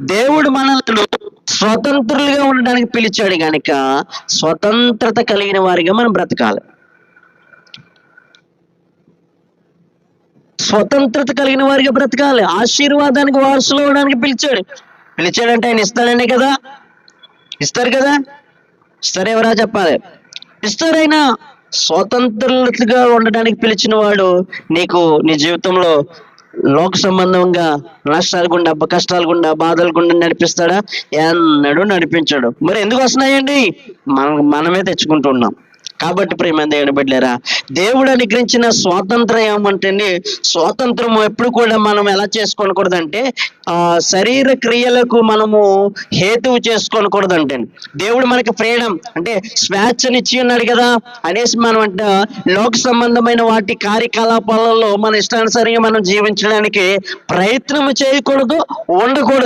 దేవుడు మనల్ని స్వతంత్రులుగా ఉండడానికి పిలిచాడు కనుక స్వతంత్రత కలిగిన వారిగా మనం బ్రతకాలి. స్వతంత్రత కలిగిన వారిగా బ్రతకాలి. ఆశీర్వాదానికి వారసులు అవడానికి పిలిచాడు. పిలిచాడంటే ఆయన ఇస్తాడనే కదా? ఇస్తారు కదా? ఇస్తారు ఎవరా చెప్పాలి? ఇస్తారైనా స్వతంత్రులుగా ఉండడానికి పిలిచిన వాడు నీకు నీ జీవితంలో లోక సంబంధంగా నష్టాలు గుండా కష్టాలు గుండా బాధలు గుండా నడిపిస్తాడా? ఎన్నడూ నడిపించాడు. మరి ఎందుకు వస్తున్నాయండి? మనం మనమే తెచ్చుకుంటున్నాం కాబట్టి ప్రేమ దేవుని బిడ్డలారా దేవుడు అనుగ్రహించిన స్వాతంత్రం ఏమంటే స్వాతంత్రం ఎప్పుడు కూడా మనం ఎలా చేసుకోకూడదంటే ఆ శరీర క్రియలకు మనము హేతువు చేసుకోకూడదంటే దేవుడు మనకి ఫ్రీడమ్ అంటే స్వేచ్ఛనిచ్చి ఉన్నాడు కదా అనేసి మనం అంట లోక సంబంధమైన వాటి కార్యకలాపాలలో మన ఇష్టానుసారంగా మనం జీవించడానికి ప్రయత్నం చేయకూడదు ఉండకూడదు.